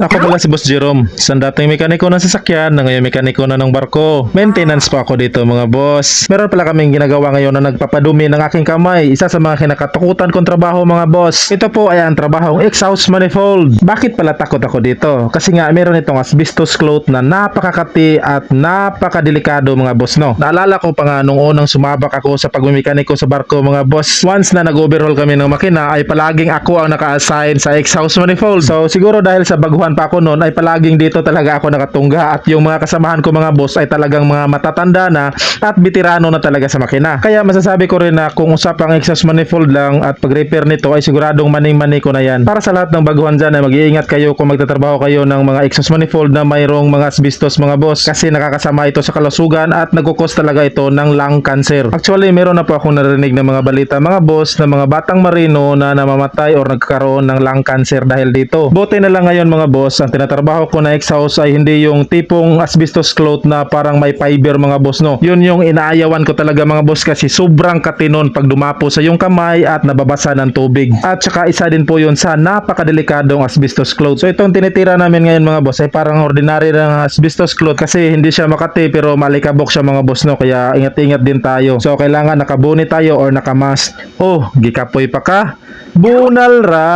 Ako pala si Boss Jerome, isang dating mekaniko ng sasakyan na ngayon mekaniko na ng barko. Maintenance pa ako dito mga boss. Meron pala kaming ginagawa ngayon na nagpapadumi ng aking kamay. Isa sa mga kinakatakutan kong trabaho mga boss. Ito po ay ang trabahong exhaust manifold. Bakit pala takot ako dito? Kasi nga meron itong asbestos cloth na napakakati at napakadelikado mga boss no. Naalala ko pa nga nung unang sumabak ako sa pagmimekaniko sa barko mga boss. Once na nag-overhaul kami ng makina ay palaging ako ang naka-assign sa exhaust manifold. So siguro dahil sa baguhan pa ako noon ay palaging dito talaga ako nakatungga at yung mga kasamahan ko mga boss ay talagang mga matatanda na at veterano na talaga sa makina. Kaya masasabi ko rin na kung usapang exhaust manifold lang at pag-repair nito ay siguradong maning-mani ko na yan. Para sa lahat ng baguhan dyan ay mag-iingat kayo kung magtatrabaho kayo ng mga exhaust manifold na mayroong mga asbestos mga boss kasi nakakasama ito sa kalusugan at nagkukos talaga ito ng lung cancer. Actually meron na po akong narinig ng mga balita mga boss na mga batang marino na namamatay or nagkakaroon ng lung cancer dahil dito. Buti na lang ngayon mga boss, ang tinatrabaho ko na exhaust ay hindi yung tipong asbestos cloth na parang may fiber mga boss no. Yun yung inaayawan ko talaga mga boss kasi sobrang katinon pag dumapo sa yung kamay at nababasa ng tubig. At saka isa din po yun sa napakadelikadong asbestos cloth. So itong tinitira namin ngayon mga boss ay parang ordinary na asbestos cloth kasi hindi siya makati pero malikabok siya mga boss no. Kaya ingat-ingat din tayo. So kailangan nakabuni tayo or nakamask. Oh, gikapoy pa ka? Bunal ra.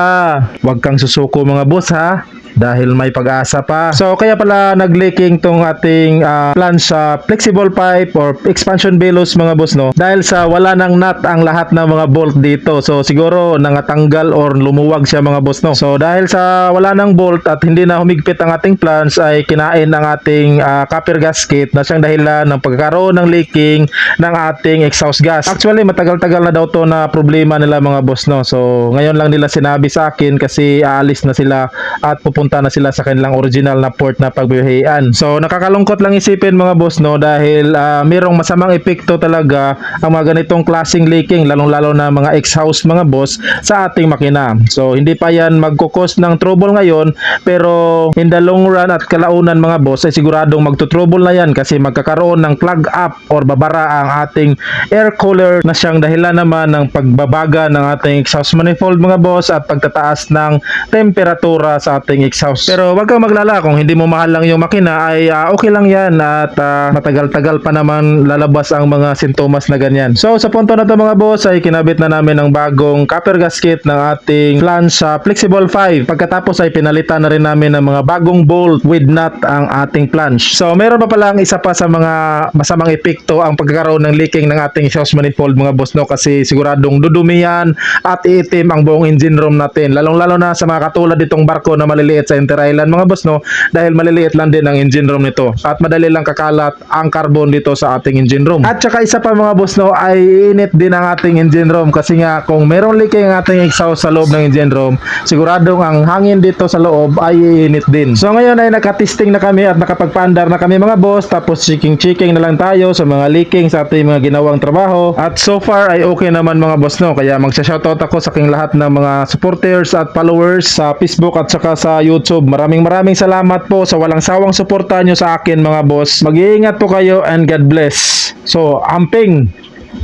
Huwag kang susuko mga boss ha dahil may pag-asa pa. So kaya pala nag-leaking tong ating ah, plan sa flexible pipe or expansion bellows mga boss no. Dahil sa wala nang nut ang lahat ng mga bolt dito. So siguro nangatanggal or lumuwag siya mga boss no. So dahil sa wala nang bolt at hindi na humigpit ang ating plans ay kinain ng ating ah, copper gasket na siyang dahilan ng pagkakaroon ng leaking ng ating exhaust gas. Actually matagal-tagal na daw to na problema nila mga boss no. So ngayon lang nila sinabi sa akin kasi aalis na sila at pupunta na sila sa kanilang original na port na pagbiyahean. So nakakalungkot lang isipin mga boss no dahil ah, mayroong masamang epekto talaga ang mga ganitong klaseng leaking lalong-lalo na mga exhaust mga boss sa ating makina. So hindi pa yan magkukos ng trouble ngayon pero in the long run at kalaunan mga boss ay siguradong magto-trouble na yan kasi magkakaroon ng plug up or babara ang ating air cooler na siyang dahilan naman ng pagbabaga ng ating exhaust manifold mga boss at pagtataas ng temperatura sa ating exhaust. Pero wag kang maglala kung hindi mo mahal lang yung makina ay ah, okay lang yan at ah, matagal-tagal pa naman lalabas ang mga sintomas na ganyan. So sa punto na to mga boss ay kinabit na namin ang bagong copper gasket ng ating flange sa flexible 5. Pagkatapos ay pinalitan na rin namin ng mga bagong bolt with nut ang ating flange. So meron pa pala ang isa pa sa mga masamang epekto ang pagkakaroon ng leaking ng ating exhaust manifold mga boss no kasi siguradong dudumi yan at iitim ang buong engine room natin. Lalong-lalo na sa mga katulad itong barko na maliliit sa Inter Island mga boss no? Dahil maliliit lang din ang engine room nito. At madali lang kakalat ang carbon dito sa ating engine room. At saka isa pa mga boss no? Ay init din ang ating engine room. Kasi nga kung merong leaking ang ating exhaust sa loob ng engine room siguradong ang hangin dito sa loob ay iinit din. So ngayon ay nakatesting na kami at nakapagpaandar na kami mga boss. Tapos checking-checking na lang tayo sa mga leaking sa ating mga ginawang trabaho. At so far ay okay naman mga boss no? Kaya magsha-shoutout ako sa aking lahat ng mga supporters at followers sa Facebook at saka sa YouTube. Maraming maraming salamat po sa walang sawang suporta nyo sa akin mga boss. Mag-iingat po kayo and God bless. So, amping,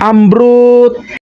ambrut!